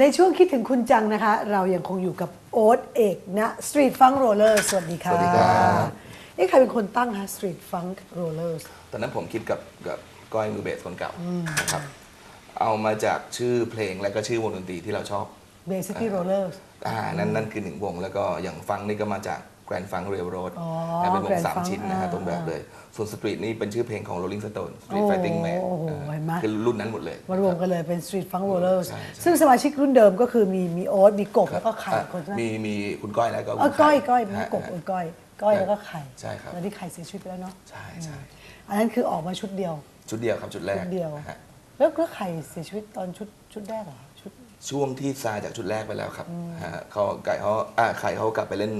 ในช่วงคิดถึงคุณจังนะคะ เรายังคงอยู่กับโอ๊ตเอกนะสตรีทฟังโรเลอร์สวัสดีค่ะสวัสดีครับ เอ๊ะใครเป็นคนตั้งฮะสตรีทฟังโรเลอร์ตอนนั้นผมคิดกับกับก้อยมือเบสคนเก่านะครับ เอามาจากชื่อเพลงและก็ชื่อวงดนตรีที่เราชอบเบสิตี้โรเลอร์อ่านั่นนั่นคือหนึ่งวง แล้วก็อย่างฟังนี่ก็มาจาก แกรนฟังเรลโรดอ๋อเป็นวง Grand สาม Funk ชิ้นนะฮะอ่าตรงแบบเลย ส่วนสตรีทนี่เป็นชื่อเพลงของ Rolling Stone Street โอ้ Fighting Man โอ้โหอ่าเห็นไหม คือรุ่นนั้นหมดเลย มารวมกันเลยเป็นสตรีทฟังโรเลอร์ใช่ใช่ ซึ่งสมาชิกรุ่นเดิมก็คือมีมีโอ๊ตมีกบแล้วก็ไข่อะคนใช่ไหมมีมีคุณก้อยแล้วก็เออก้อยก้อยมีฮะกบฮะเออก้อยก้อยแล้วก็ไข่ใช่ครับแล้วที่ไข่เสียชีวิตไปแล้วเนาะใช่ใช่อันนั้นคือออกมาชุดเดียว ชุดเดียวครับชุดแรกชุดเดียว ฮะ แล้วแล้วไข่เสียชีวิตตอนชุดชุดแรกเหรอชุด ช่วงที่ซาจากชุดแรกไปแล้วครับฮะเขาไก่เขาอ่าไข่เขากลับไปเล่น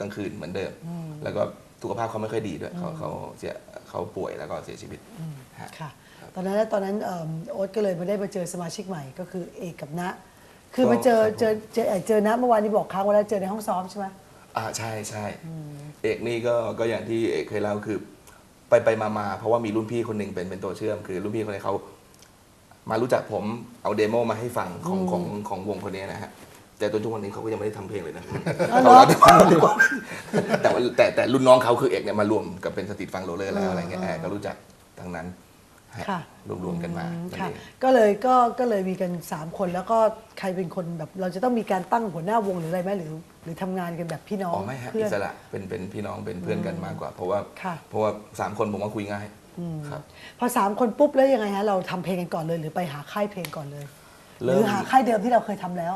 กลางคืนเหมือนเดิม แล้วก็สุขภาพเขาไม่ค่อยดีด้วยเขาเขาเสียเขาป่วยแล้วก็เสียชีวิตฮะค่ะ ตอนนั้นตอนนั้นเอิ่มโอ๊ตก็เลยมาได้มาเจอสมาชิกใหม่ก็คือเอกกับณคือมาเจอครับผมเจอเจอเอ่อเจอณเมื่อวานนี้บอกค้างไว้แล้วเจอในห้องซ้อมใช่ไหมอ่าใช่ใช่เอกนี่ก็ก็อย่างที่เอกเคยเล่าคือ ไปไปมามาเพราะว่ามีรุ่นพี่คนหนึ่งเป็นเป็นตัวเชื่อม คือรุ่นพี่คนนี้เขามารู้จักผมเอาเดโมมาให้ฟังของของของวงคนนี้นะฮะ แต่จนทุกวันนี้เขาก็ยังไม่ได้ทำเพลงเลยนะอ๋อเหรอแต่ว่าแต่แต่รุ่นน้องเขาคือเอกเนี่ยมารวมกับเป็นสตรีทฟังโรลเลอร์แล้วอะไรเงี้ยแอร์ก็รู้จักทั้งนั้นฮะค่ะรวมๆกันมาอืมนั่นค่ะ เอง ก็เลยก็ก็เลยมีกัน 3 คนแล้วก็ใครเป็นคนแบบ เราจะต้องมีการตั้งหัวหน้าวงหรืออะไรไหมหรือ หรือทำงานกันแบบพี่น้องอ๋อไม่ฮะเพื่อิอน สระเป็นเป็นพี่น้องเป็นเพื่อนกันมากกว่า เพราะว่าค่ะ เพราะว่าสามคนผมว่าคุยง่ายครับพอสามคนปุ๊บแล้วยังไงฮะเราทำเพลงกันก่อนเลย หรือไปหาค่ายเพลงก่อนเลยหเริ่รืมอหาค่ายเดิมที่เราเคยทำแล้ว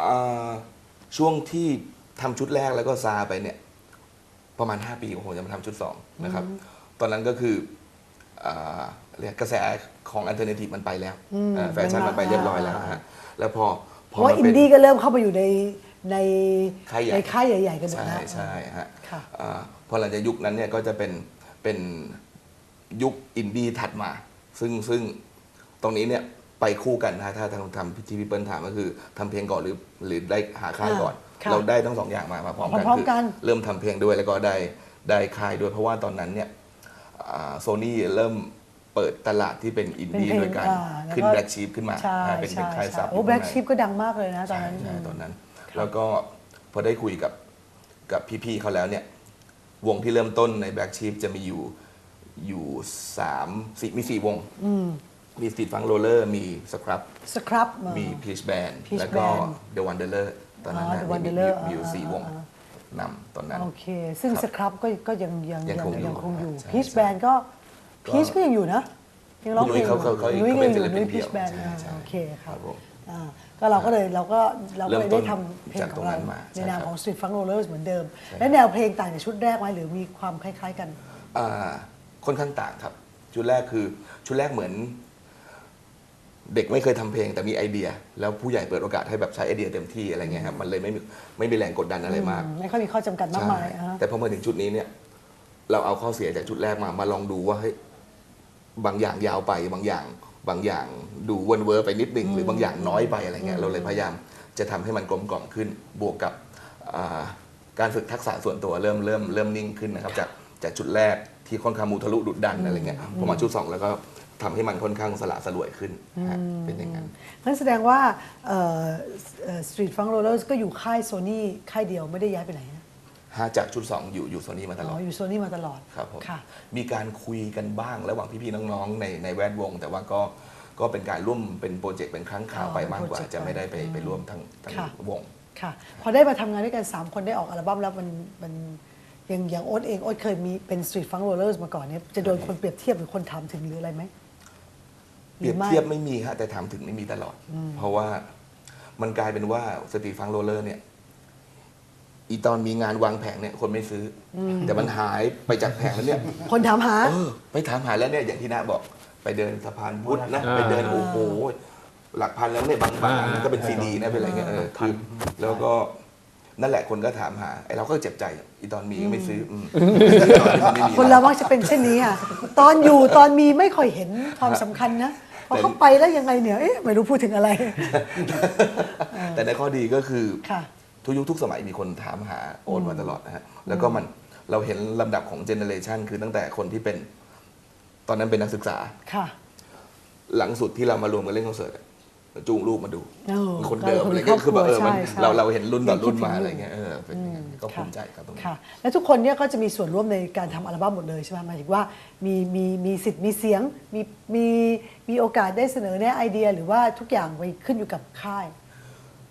อ่าช่วงที่ทำชุดแรกแล้วก็ซาไปเนี่ย ประมาณ 5 ปีผมจะมาทำชุด 2 นะครับ ตอนนั้นก็คืออ่าเรียกกระแสของอันเทอร์เนทีฟมันไปแล้วอืม อ่าแฟชั่นมันไปเรียบร้อยแล้วอ่าฮะแล้วพอเพพอราะว่ามาอินเป็น ดี้ก็เริ่มเข้ามาอยู่ในในค่ายใหญ่ ในค่ายใหญ่ๆกันหมดใช่แล้ว ใช่ฮะค่ะ อ่าพอหลังจากยุคนั้นเนี่ยก็จะเป็นเป็นยุคอินดี้ถัดมา ซึ่งซึ่งตรงนี้เนี่ย ไปคู่กันนะถ้าทำทำที่พี่เปิ้ลถามก็คือทำเพลงก่อนหรือหรือได้หาค่ายก่อน ค่ะเราได้ทั้งสองอย่างมามาพร้อมกันพร้อมคืๆกัน เริ่มทำเพลงด้วยแล้วก็ได้ได้ค่ายด้วย เพราะว่าตอนนั้นเนี่ยโซนี่เริ่มเปิดตลาดที่เป็นอินดี้เป็นเพลงโดยการอ่าแล้วก็ ขึ้นแบล็กชีพขึ้นมาใช่อ่าเป็นเป็ใช่นค่ายใช่ซับโอ้แบล็กชิพก็ดังมากเลยนะตอนใช่นั้น ใช่ตอนนั้น แล้วก็พอได้คุยกับกับพี่ๆเขาแล้วเนี่ยวงที่เริ่มต้นในแบล็กชีพจะมีอยู่อยู่สามสี่มีสี่วง มีสตรีทฟังโรลเลอร์มีสครับสครับมีพีชแบน Peach แล้วก็ Band เดอะวันเดอร์เลอร์ตอนนั้นอ๋อนะ The มี Wanderer มีอยู่อ่าสี่วงอ่า นำตอนนั้น โอเค ซึ่งครับสครับก็ก็ยังยังยังคงอยู่ยังคงอยู่ใช่พีชใช่แบนก็ก็พีชก็ยังอยู่นะ ยังร้องเพลงนุ้ยเขาเขาเขานุ้ยเขาก็เป็ยันงอยู่ศิลปินนุ้ยพีชเดี่ยวแบนใช่ใช่โอเคคครัรับบผมอ่าก็เราก็เลยเราก็เราก็เลยเริ่มต้ได้นทำเพลงจากขตอรงงนั้เรานมาในนามใช่ครับ ของ Street Funk Rollers เหมือนเดิมใช่และแนวเพลงต่างจากชุดแรกไหมหรือมีความคล้าย ๆ กัน อ่าค่อนข้างต่างครับ ชุดแรกคือชุดแรกเหมือน เด็กไม่เคยทำเพลงแต่มีไอเดีย แล้วผู้ใหญ่เปิดโอกาสให้แบบใช้ไอเดียเต็มที่อะไรเงี้ยครับมันเลยไม่มีไม่มีแรงกดดันอะไรมากอืมไม่ค่อยมีข้อจำกัดมากมายใช่อ่าฮะแต่พอมาถึงชุดนี้เนี่ย เราเอาข้อเสียจากชุดแรกมามาลองดูว่าเฮ้ยบางอย่างยาวไปบางอย่างบางอย่างดูเวนเวอร์ไปนิดหนึ่งหรือบางอย่างน้อยไปอะไรเงี้ยเราเลยพยายามจะทำให้มันกลมกล่อมขึ้น บวกกับอ่าการฝึกทักษะส่วนตัวเริ่มเริ่มเริ่มนิ่งขึ้นนะครับจากจากชุดแรกที่ค่อนข้างมูทะลุดุดดันอะไรเงี้ยพอมาชุดสองแล้วก็ ทำให้มันค่อนข้างสละสลวยขึ้นฮะเป็นอย่างนั้นนั่นแสดงว่าเอ่อเอ่อ Street Funk Rollers ก็อยู่ค่ายโซนี่ค่ายเดียวไม่ได้ย้ายไปไหนนะฮะจากชุด 2 อยู่อยู่โซนี่มาตลอ๋ออดอยู่โซนี่มาตลอดครับผมค่ะมีการคุยกันบ้างระหว่างพี่ๆน้องๆในในแวดวง แต่ว่าก็ก็เป็นการร่วมเป็นโปรเจกต์เป็นครั้งคราวอ๋อไปมากกว่าเป็นโปรเจกต์จะไม่ได้ไปไปร่วมทั้งทั้งค่ะวงค่ะ พอได้มาทำงานด้วยกัน 3 คนได้ออกอัลบั้มแล้วมันมันอย่างอย่างโอ๊ตเองโอ๊ตเคยมีเป็น Street Funk Rollers มาก่อนเนี่ยจะโดนคนเปรียบเทียบหรือคนถามถึงหรืออะไรไหม เปรียบเทียบไม่มีฮะแต่ถามถึงนี่มีตลอด เพราะว่ามันกลายเป็นว่าสตรีทฟังโรลเลอร์เนี่ย อีตอนมีงานวางแผงเนี่ย คนไม่ซื้ออแต่มันหายไปจากแผงแล้วเนี่ยคนถามหา เออไปถามหาแล้วเนี่ยอย่างที่น้าบอก ไปเดินสะพานพุทธนะ อ่า ไปเดินโอ้โหหลักพันแล้วเนี่ยบางบางอันอ่าก็เป็นซีดีนะเป็นอะไรเงี้ยเออคือแล้วก็ นั่นแหละคนก็ถามหาไอ้เราก็เจ็บใจอีตอนมีก็ไม่ซื้ออืมตอนที่มันไม่มีคนเรามักจะเป็นเช่นนี้อะตอนอยู่ตอนมีไม่ค่อยเห็นความสำคัญนะพอเข้าไปแล้วยังไงเนี่ยเอ๊ะไม่รู้พูดถึงอะไร แต่ในข้อดีก็คือค่ะ ทุกยุคทุกสมัยมีคนถามหาโอนมาตลอดนะฮะแล้วก็มันเราเห็นลำดับของเจเนเรชันคือตั้งแต่คนที่เป็น ตอนนั้นเป็นนักศึกษา ค่ะ หลังสุดที่เรามารวมกันเล่นคอนเสิร์ตอะ จูงลูกมาดูเออคนเดิมก็อะไรครเงี้อบยคือแบบเออครัวมันใช่ใช่เราเราเห็นรุ่นต่อรุ่นยังคิดมาถึงอะไรเงี้ยเออเป็นอย่างนั้นก็ค่ะภูมิใจครับตรงนี้ค่ะและทุกคนเนี่ยก็จะมีส่วนร่วมในการทำอัลบั้มหมดเลยใช่ไหมหมายถึงว่ามีมีมีสิทธิ์มีเสียงมีมีมีโอกาสได้เสนอแนะไอเดีย หรือว่าทุกอย่างไปขึ้นอยู่กับค่าย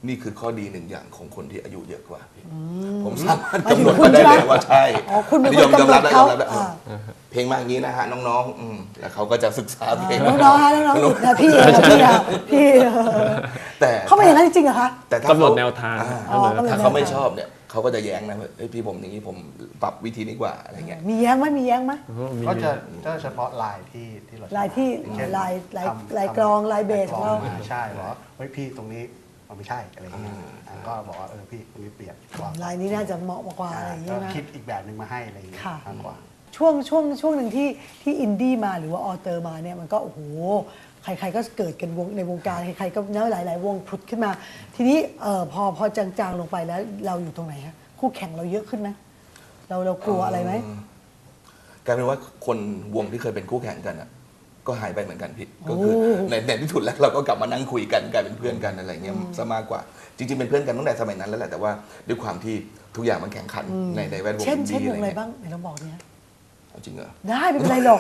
นี่คือข้อดีหนึ่งอย่างของคนที่อายุเยอะกว่าพี่ผมสามารถหมายถึกำงหนดคุณมาได้ใช่ไหมเลยว่าใช่อ๋อคุณเป็นอัยอมคนยอมรับกำหนดได้ยอมรับได้เขา เออเพลงมาอย่างนี้นะฮะน้องๆอืมแล้วเขาก็จะศึกษาเพลงน้องๆฮะน้องๆอุดนะพี่เองนะพี่นะพี่เออแต่เขาเป็นอย่างนั้นจริงๆเหรอคะ แต่ถ้ากำหนดเขาแนวทางอ่อ๋อกำหนดถ้าเขาไม่ชอบเนี่ยเขาก็จะแย้งนะว่าเอ้ยพี่ผมอย่างนี้ผมปรับวิธีนี้กว่าอะไรเงี้ย มีแย้งไหมมีแย้งไหมก็จะก็เฉพาะลายที่ที่เราลายที่องเช่นลายลายทำลายกลองลายเบสลายกลของเรามาใช่บอกว่าเฮ้ยพี่ตรงนี้มันไม่ใช่อะไรอย่างเงี้ยอะก็บอกว่าเออพี่ตรงนี้เปลี่ยนว่าลายนี้น่าจะเหมาะกว่าอะไรอย่างเงี้ก็ยนะ คิดอีกแบบหนึ่งมาให้อะไรอย่างเงี้ยค่ะ มากกว่า ช่วงช่วงช่วงหนึ่งที่ที่อินดี้มาหรือว่าออเตอร์มาเนี่ยมันก็โอ้โหใครๆก็เกิดกันวงในวงการใครๆก็เนื้อหลาย ๆ วงผุดขึ้นมา ทีนี้เออพอพอจางๆลงไปแล้วเราอยู่ตรงไหนฮะคู่แข่งเราเยอะขึ้นไหมเราเรากลัวอะไรไหมกลายเป็นว่าคนวงที่เคยเป็นคู่แข่งกันอะก็หายไปเหมือนกันพี่ก็คือโอ้ในในที่สุดแล้วเราก็กลับมานั่งคุยกันกลายเป็นเพื่อนกันอะไรเงี้ยซะมากกว่า จริง ๆ เป็นเพื่อนกันตั้งแต่สมัยนั้นแล้วแหละแต่ว่าด้วยความที่ทุกอย่างมันแข่งขันในในแวดวงเช่นอินเช่นดี้วอะงไรอะไรเงี้ยบ้างไหนลองบอกเนี่ยเอา จริงเหรอได้ไม่เป็นไรหรอก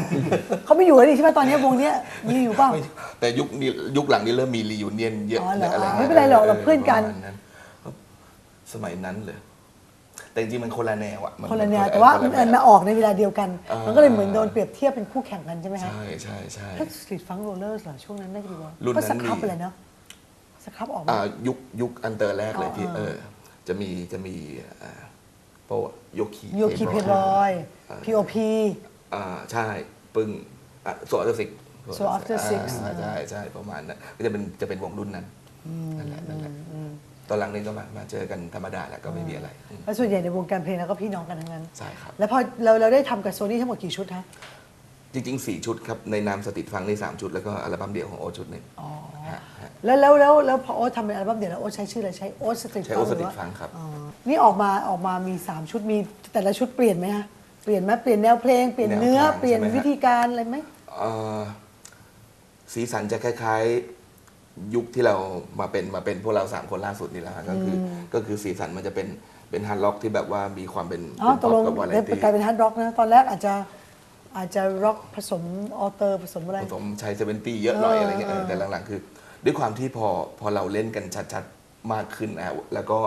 เขาไม่อยู่แล้วนี่ใช่ไหมตอนนี้วงเนี้ยมีอยู่เปล่าไม่แต่ยุคนี้ยุคหลังนี้เริ่มมีรียูเนียนเยอะอ๋อเหรออะไรงี้ยไม่เป็นไรหรอกเราเพื่อนกันประมาณสมัยนั้นเลยแต่จริงๆมันคนละแนวอะมัคนละแนวแต่ว่าคละมันแนมาออกในเวลาเดียวกันอ่ามัมันก็เลยเหมือนโดนเปรียบเทียบเป็นคู่แข่งกันใช่ไหมฮะใช่ใช่ใช่ถ้าสตรีทฟังโรลเลอร์เหรอช่วงนั้นน่าจะดีกว่ารุ่นนั้นก็สครับมีไปเลยเนาะสครับออกมาอ่ายุคยุคอันเตอร์แรกเลยพี่อ๋อเออจะมีจะมีอ่าโปะ โยคีโยคีเพลอย P.O.P. อ่าใช่ปึ้งโซอัลเตอร์ซิก So After Six ใช่ใช่ประมาณนั้นก็จะเป็นจะเป็นวงรุ่นนั้นนั่นแหละนั่นแหละตอนหลังนี้ก็มามาเจอกันธรรมดาแหละก็ไม่มีอะไรอืมแล้วส่วนใหญ่ในวงการเพลงแล้วก็พี่น้องกันทั้งนั้นใช่ครับแล้วพอเราเราได้ทำกับโซนี่ทั้งหมดกี่ชุดฮะจริงๆ 4 ชุดครับ ในนามสติดฟังใน 3 ชุด แล้วก็อัลบั้มเดี่ยวของโอตชุดหนึ่งฮะฮะแล้วแล้วแล้วแล้วพอโอ๊ตทำเป็นอัลบั้มเดี่ยวแล้วโอ๊ตใช้ชื่ออะไรใช้โอ๊ตสตรีทใช้ฟัโอ๊งตหรือว่า Street Funk ครับอ๋อ นี่ออกมาออกมามี 3 ชุดมีแต่ละชุดเปลี่ยนไหมฮะเปลี่ยนไหมเปลี่ยนแนวเพลงเปลี่ยนเนื้อแนวทางเปลี่ยนใช่ไหมฮะ วิธีการอะไรไหม เอ่อสีสันจะคล้ายๆยุคที่เรามาเป็นมาเป็นพวกเราสามคนล่าสุดนี่แหละฮะก็คืออก็คือสีสันมันจะเป็นเป็นฮาร์ดล็อกที่แบบว่ามีความเป็นอ๋อเป็นตกลงกับวาไรเดี๋ยวตี้กลายเป็นฮาร์ดร็อกนะ ตอนแรกอาจจะอาจจะร็อกผสมออเตอร์ผสมอะไร ผสมชัยเซเวนตี้เยอะหน่อยเออออะไรเงี้ยเออเออแต่หลังๆคือ ด้วยความที่พอพอเราเล่นกันชัดๆมากขึ้นนะแล้วก็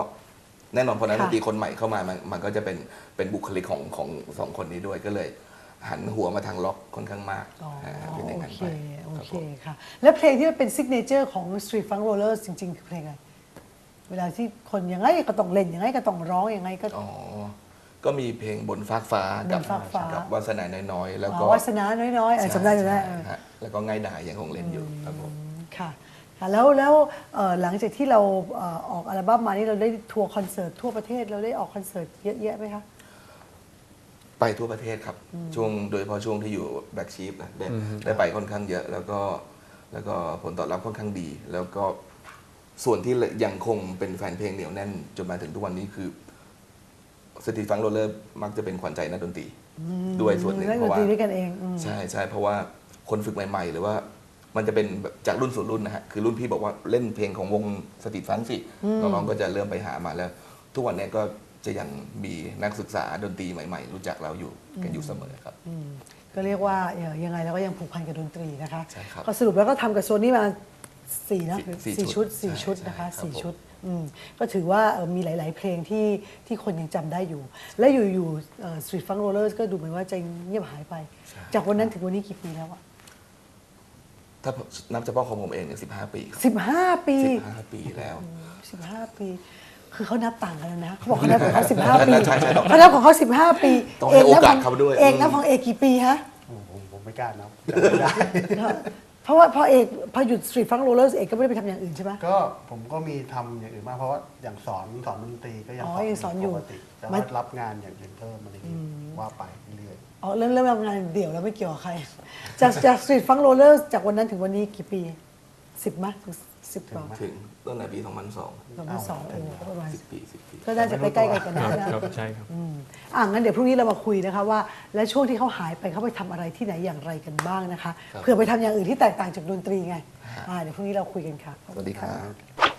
แน่นอนพอนักดนตรีคนใหม่เข้ามามันมันก็จะเป็นเป็นบุคลิกของของสองคนนี้ด้วยก็เลย หันหัวมาทางล็อกค่อนข้างมากอ๋อนะเป็นอย่างนั้นโอเค ไปโอครับเคผมค่ะ แล้วเพลงที่มันเป็นซิกเนเจอร์ของ Street Funk Rollers จริง ๆ คือเพลงอะไร เวลาที่คนยังไงก็ต้องเล่นยังไงก็ต้องร้องยังไงก็ อ๋อก็มีเพลงบนฟากฟ้ากับบนฟากฟ้ากับวาสนาน้อยๆแล้วอ๋ก็อวาสนาน้อยๆเออจำได้จำได้ใช่เออ ฮะแล้วก็ง่ายดายยังคงเล่นอยู่ครับผม ค่ะค่ะ แล้วแล้วเอ่อหลังจากที่เราเอ่อออกอัลบั้มมานี่เราได้ทัวร์คอนเสิร์ตทั่วประเทศเราได้ออกคอนเสิร์ตเยอะแยะไหมคะไปทั่วประเทศครับ ช่วงโดยเฉพาะช่วงที่อยู่แบ็กชีฟนะได้ได้ไปค่อนข้างเยอะ แล้วก็แล้วก็ผลตอบรับค่อนข้างดี แล้วก็ส่วนที่ยังคงเป็นแฟนเพลงเหนียวแน่นจนมาถึงทุกวันนี้คือสตรีทฟังโรลเลอร์มักจะเป็นขวัญใจนักดนตรีด้วยส่วนหนึ่งเล่นเพดนราะว่าตรีด้วยกันเองอืมใช่ใช่เพราะว่าคนฝึกใหม่ ๆ หรือว่า มันจะเป็นแบบจากรุ่นสู่รุ่นนะฮะ คือรุ่นพี่บอกว่าเล่นเพลงของวงสตรีทฟังสิน้องๆก็จะเริ่มไปหามาแล้ว ทุกวันนี้ก็จะยังมีนักศึกษาดนตรีใหม่ ๆ รู้จักเราอยู่กันอยู่เสมอครับก็เรียกว่าเอ่อยังไงเราก็ยังผูกพันกับดนตรีนะคะใช่ครับก็สรุปแล้วก็ทำกับโซนี่มาสี่นะสี่สี่สี่ชุดชุดสี่ใช่ชุดใช่นะคะครับสี่ผมชุดอืมก็ถือว่าเอ่อมีหลาย ๆ เพลงที่ที่คนยังจำได้อยู่ และอยู่ๆสตรีทฟังโรลเลอร์ก็ดูเหมือนว่าจะเงียบหายไป จากวันนั้นถึงวันนี้กี่ปีแล้วอะ ถ้านับเฉพาะของผมเองเนี่ยสิบห้าปีครับสิบห้าปี สิบห้าปีแล้วสิบห้าปี คือเขานับต่างกันแล้วนะเขาบอกเขานับของเขาสิบห้าปีใช่ใช่ต้องเขานับของเขาสิบห้าปีต้องให้โอกาสนับขงเขาด้วย เอกนับของเอกกี่ปีฮะ โอ้โหผมผมไม่กล้านับจำไม่ได้ เพราะว่าพอเอกพอหยุดสตรีทฟังโรลเลอร์เอกก็ไม่ได้ไปทำอย่างอื่นใช่ไหมก็ผมก็มีทำอย่างอื่นมากเพราะว่าอย่างสอนสอนดนตรีก็ยังอ๋อยังสอนอยู่ปกติแต่มัว่านรับงานอย่างอื่นเพิ่มอะไรอย่างเงี้ยว่าไปเรื่อย อ๋อเริ่มเริ่มทำงานเดี่ยวแล้วไม่เกี่ยวกับใคร จากจากสตรีทฟังโรลเลอร์จากวันนั้นถึงวันนี้กี่ปีสิบมั้ยถึงสิบสิบกว่าถึงตั้งแต่ปี 2002 สองพันสองโอ้ก็ประมาณ 10 ปี 10 ปี ก็น่าจะใกล้ๆกันนะครับนะ ครับใช่ครับ อืมอะงั้นเดี๋ยวพรุ่งนี้เรามาคุยนะคะว่า และช่วงที่เขาหายไปเขาไปทำอะไรที่ไหนอย่างไรกันบ้างนะคะครับเผื่อไปทำอย่างอื่นที่แตกต่างจากดนตรีไงอ่าเดี๋ยวพรุ่งนี้เราคุยกันค่ะ สวัสดีครับ